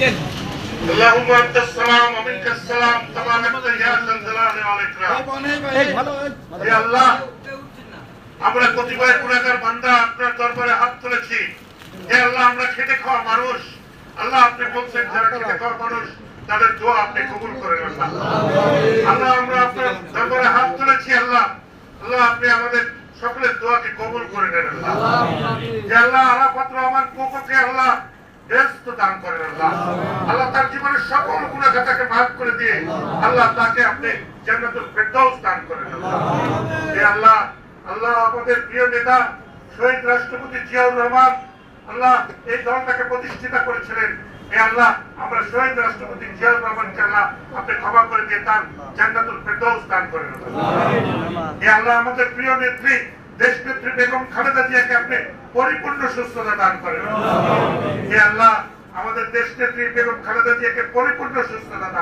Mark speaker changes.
Speaker 1: اللهم انت السلام ومنك السلام تبارك يا ذا الجلال والاكرام হে আল্লাহ আমরা কতিপয় গুণাগার বান্দা আপনার দরবারে হাত তুলেছি হে আল্লাহ আমরা খেটে খাওয়া মানুষ আল্লাহ আপনি বলছেন যারা খেটে খাওয়া মানুষ তাদের দোয়া আপনি কবুল করেন আল্লাহ আল্লাহ আমরা আপনার দরবারে হাত তুলেছি আল্লাহ আল্লাহ আপনি আমাদের সকলের দোয়াকে কবুল করে নেন আল্লাহ হে আল্লাহ আরাফাত রহমান কোকোকে আল্লাহ আল্লাহ। এই প্রতিষ্ঠিত করেছিলেন। আল্লাহ, আমরা শহীদ রাষ্ট্রপতি জিয়াউর রহমানকে আল্লাহ আপনি ক্ষমা করে দিয়ে তার জান্নাতুল ফেরদাউস দান করেন আল্লাহ। আল্লাহ, আমাদের প্রিয় নেত্রী দেশ নেত্রী বেগম খালেদা জিয়াকে আপনি পরিপূর্ণ সুস্থতা দান করেন। হে আল্লাহ আমাদের দেশ নেত্রী বেগম খালেদা জিয়াকে পরিপূর্ণ সুস্থতা দান